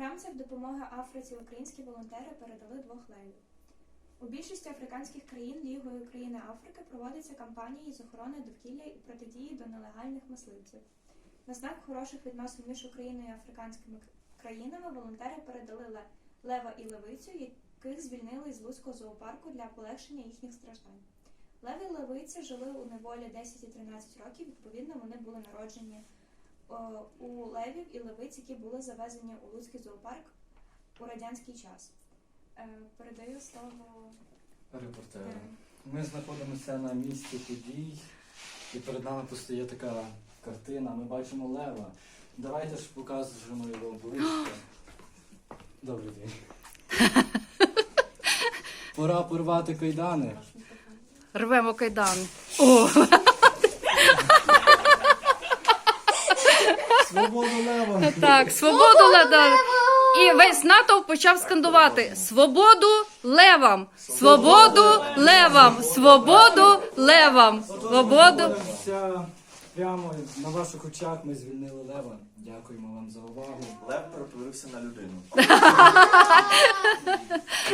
програмцях допомоги Африці українські волонтери передали двох левів. У більшості африканських країн Лігою країни Африки проводяться кампанії з охорони довкілля і протидії до нелегальних мисливців. На знак хороших відносин між Україною і африканськими країнами волонтери передали лева і левицю, яких звільнили з Луцького зоопарку для полегшення їхніх страждань. Лев і левиця жили у неволі 10 і 13 років. Відповідно, вони були народжені у левів і левиць, які були завезені у Луцький зоопарк у радянський час. Е, передаю слово. Репортери. е, Ми знаходимося на місці подій, і перед нами постає така картина. Ми бачимо лева. Давайте ж покажемо його ближче. Добрий день. Пора порвати кайдани. Рвемо кайдани. О, Свободу лева! так, свободу лева. І весь натовп почав скандувати: Свободу левам! Свободу левам! Свободу левам! Свободу! Прямо на ваших очах ми звільнили лева. Дякуємо вам за увагу. Лев перетворився на людину.